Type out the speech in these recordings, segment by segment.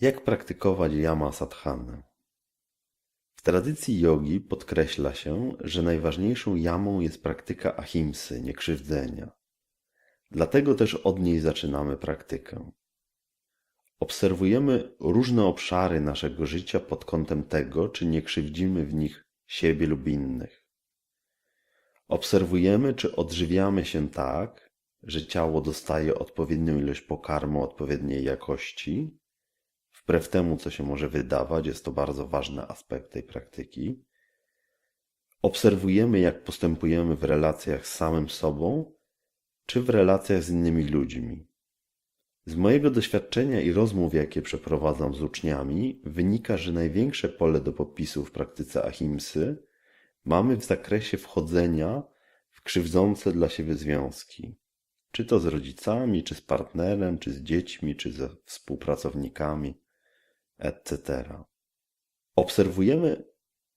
Jak praktykować yama sadhanę? W tradycji jogi podkreśla się, że najważniejszą jamą jest praktyka ahimsy, niekrzywdzenia. Dlatego też od niej zaczynamy praktykę. Obserwujemy różne obszary naszego życia pod kątem tego, czy nie krzywdzimy w nich siebie lub innych. Obserwujemy, czy odżywiamy się tak, że ciało dostaje odpowiednią ilość pokarmu odpowiedniej jakości, wbrew temu, co się może wydawać, jest to bardzo ważny aspekt tej praktyki. Obserwujemy, jak postępujemy w relacjach z samym sobą, czy w relacjach z innymi ludźmi. Z mojego doświadczenia i rozmów, jakie przeprowadzam z uczniami, wynika, że największe pole do popisu w praktyce ahimsy mamy w zakresie wchodzenia w krzywdzące dla siebie związki. Czy to z rodzicami, czy z partnerem, czy z dziećmi, czy ze współpracownikami, etc. Obserwujemy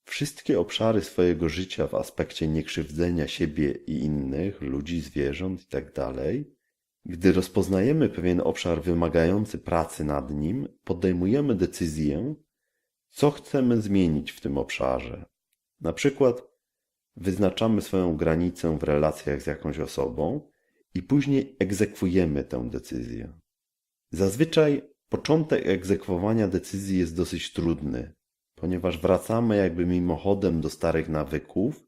wszystkie obszary swojego życia w aspekcie niekrzywdzenia siebie i innych, ludzi, zwierząt itd. Gdy rozpoznajemy pewien obszar wymagający pracy nad nim, podejmujemy decyzję, co chcemy zmienić w tym obszarze. Na przykład wyznaczamy swoją granicę w relacjach z jakąś osobą i później egzekwujemy tę decyzję. Zazwyczaj początek egzekwowania decyzji jest dosyć trudny, ponieważ wracamy jakby mimochodem do starych nawyków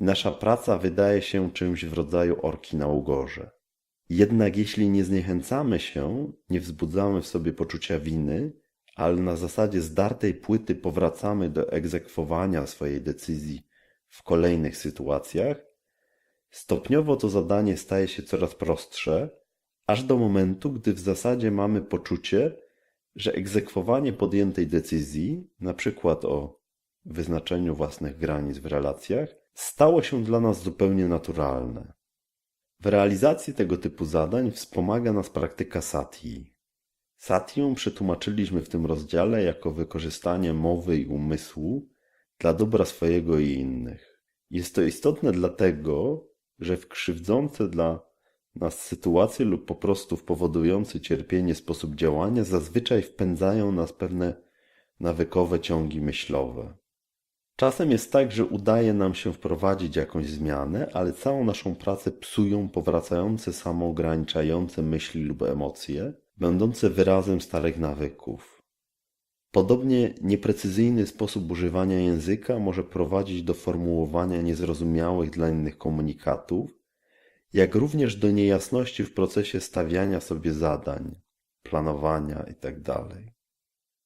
i nasza praca wydaje się czymś w rodzaju orki na ugorze. Jednak jeśli nie zniechęcamy się, nie wzbudzamy w sobie poczucia winy, ale na zasadzie zdartej płyty powracamy do egzekwowania swojej decyzji w kolejnych sytuacjach, stopniowo to zadanie staje się coraz prostsze, aż do momentu, gdy w zasadzie mamy poczucie, że egzekwowanie podjętej decyzji, na przykład o wyznaczeniu własnych granic w relacjach, stało się dla nas zupełnie naturalne. W realizacji tego typu zadań wspomaga nas praktyka sati. Satią przetłumaczyliśmy w tym rozdziale jako wykorzystanie mowy i umysłu dla dobra swojego i innych. Jest to istotne dlatego, że w krzywdzące dla nas sytuacje lub po prostu w powodujący cierpienie sposób działania zazwyczaj wpędzają nas pewne nawykowe ciągi myślowe. Czasem jest tak, że udaje nam się wprowadzić jakąś zmianę, ale całą naszą pracę psują powracające samoograniczające myśli lub emocje, będące wyrazem starych nawyków. Podobnie nieprecyzyjny sposób używania języka może prowadzić do formułowania niezrozumiałych dla innych komunikatów, jak również do niejasności w procesie stawiania sobie zadań, planowania itd.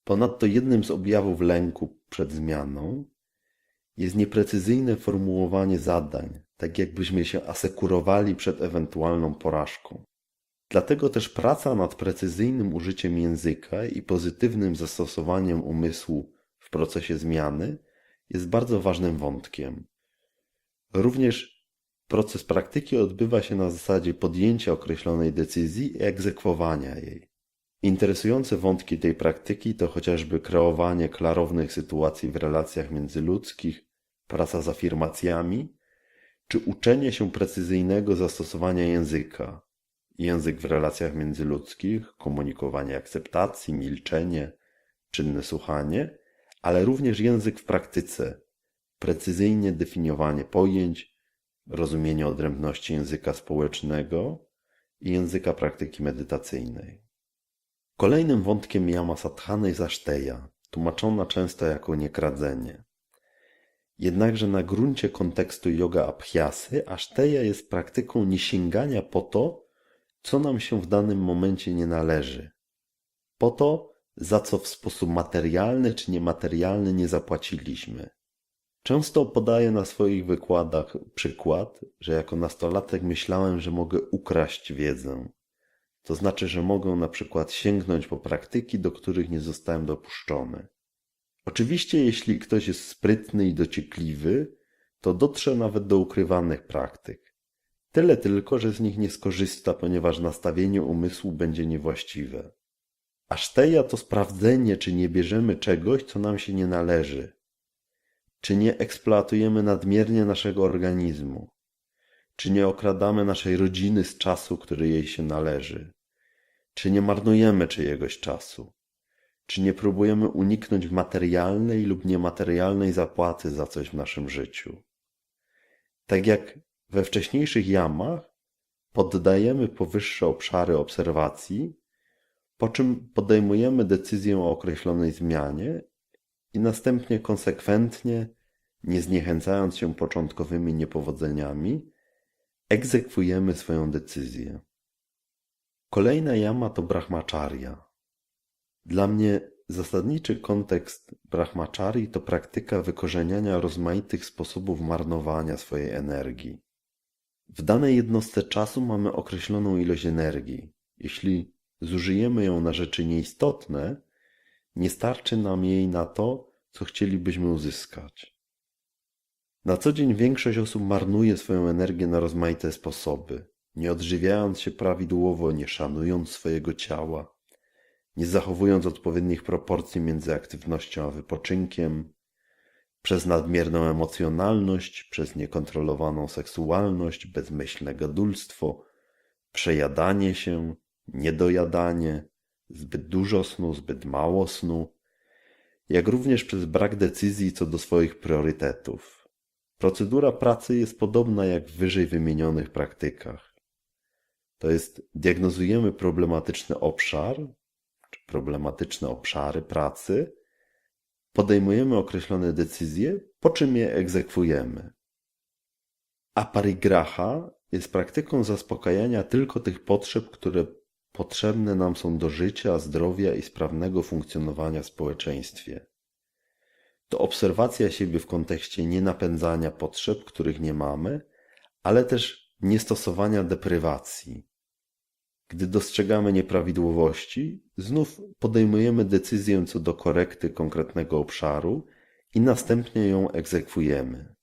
Ponadto jednym z objawów lęku przed zmianą jest nieprecyzyjne formułowanie zadań, tak jakbyśmy się asekurowali przed ewentualną porażką. Dlatego też praca nad precyzyjnym użyciem języka i pozytywnym zastosowaniem umysłu w procesie zmiany jest bardzo ważnym wątkiem. Również proces praktyki odbywa się na zasadzie podjęcia określonej decyzji i egzekwowania jej. Interesujące wątki tej praktyki to chociażby kreowanie klarownych sytuacji w relacjach międzyludzkich, praca z afirmacjami, czy uczenie się precyzyjnego zastosowania języka, język w relacjach międzyludzkich, komunikowanie akceptacji, milczenie, czynne słuchanie, ale również język w praktyce, precyzyjnie definiowanie pojęć, rozumienie odrębności języka społecznego i języka praktyki medytacyjnej. Kolejnym wątkiem yama sadhany jest aszteja, tłumaczona często jako niekradzenie. Jednakże na gruncie kontekstu yoga abhyasy aszteja jest praktyką niesięgania po to, co nam się w danym momencie nie należy. Po to, za co w sposób materialny czy niematerialny nie zapłaciliśmy. Często podaję na swoich wykładach przykład, że jako nastolatek myślałem, że mogę ukraść wiedzę. To znaczy, że mogę na przykład sięgnąć po praktyki, do których nie zostałem dopuszczony. Oczywiście, jeśli ktoś jest sprytny i dociekliwy, to dotrze nawet do ukrywanych praktyk. Tyle tylko, że z nich nie skorzysta, ponieważ nastawienie umysłu będzie niewłaściwe. Aszteja to sprawdzenie, czy nie bierzemy czegoś, co nam się nie należy. Czy nie eksploatujemy nadmiernie naszego organizmu? Czy nie okradamy naszej rodziny z czasu, który jej się należy? Czy nie marnujemy czyjegoś czasu? Czy nie próbujemy uniknąć materialnej lub niematerialnej zapłaty za coś w naszym życiu? Tak jak we wcześniejszych jamach, poddajemy powyższe obszary obserwacji, po czym podejmujemy decyzję o określonej zmianie i następnie konsekwentnie, nie zniechęcając się początkowymi niepowodzeniami, egzekwujemy swoją decyzję. Kolejna jama to brahmacharya. Dla mnie zasadniczy kontekst brahmacharii to praktyka wykorzeniania rozmaitych sposobów marnowania swojej energii. W danej jednostce czasu mamy określoną ilość energii. Jeśli zużyjemy ją na rzeczy nieistotne, nie starczy nam jej na to, co chcielibyśmy uzyskać. Na co dzień większość osób marnuje swoją energię na rozmaite sposoby, nie odżywiając się prawidłowo, nie szanując swojego ciała, nie zachowując odpowiednich proporcji między aktywnością a wypoczynkiem, przez nadmierną emocjonalność, przez niekontrolowaną seksualność, bezmyślne gadulstwo, przejadanie się, niedojadanie, zbyt dużo snu, zbyt mało snu, jak również przez brak decyzji co do swoich priorytetów. Procedura pracy jest podobna jak w wyżej wymienionych praktykach. To jest diagnozujemy problematyczny obszar, czy problematyczne obszary pracy, podejmujemy określone decyzje, po czym je egzekwujemy. Aparigraha jest praktyką zaspokajania tylko tych potrzeb, które potrzebne nam są do życia, zdrowia i sprawnego funkcjonowania w społeczeństwie. To obserwacja siebie w kontekście nienapędzania potrzeb, których nie mamy, ale też niestosowania deprywacji. Gdy dostrzegamy nieprawidłowości, znów podejmujemy decyzję co do korekty konkretnego obszaru i następnie ją egzekwujemy.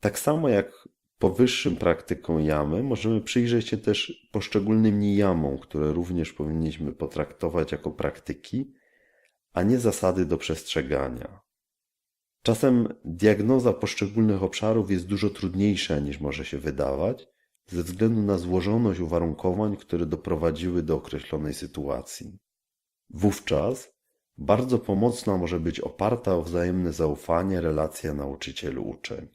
Tak samo jak powyższym praktykom jamy, możemy przyjrzeć się też poszczególnym nijamom, które również powinniśmy potraktować jako praktyki, a nie zasady do przestrzegania. Czasem diagnoza poszczególnych obszarów jest dużo trudniejsza niż może się wydawać, ze względu na złożoność uwarunkowań, które doprowadziły do określonej sytuacji. Wówczas bardzo pomocna może być oparta o wzajemne zaufanie relacja nauczyciel-uczeń.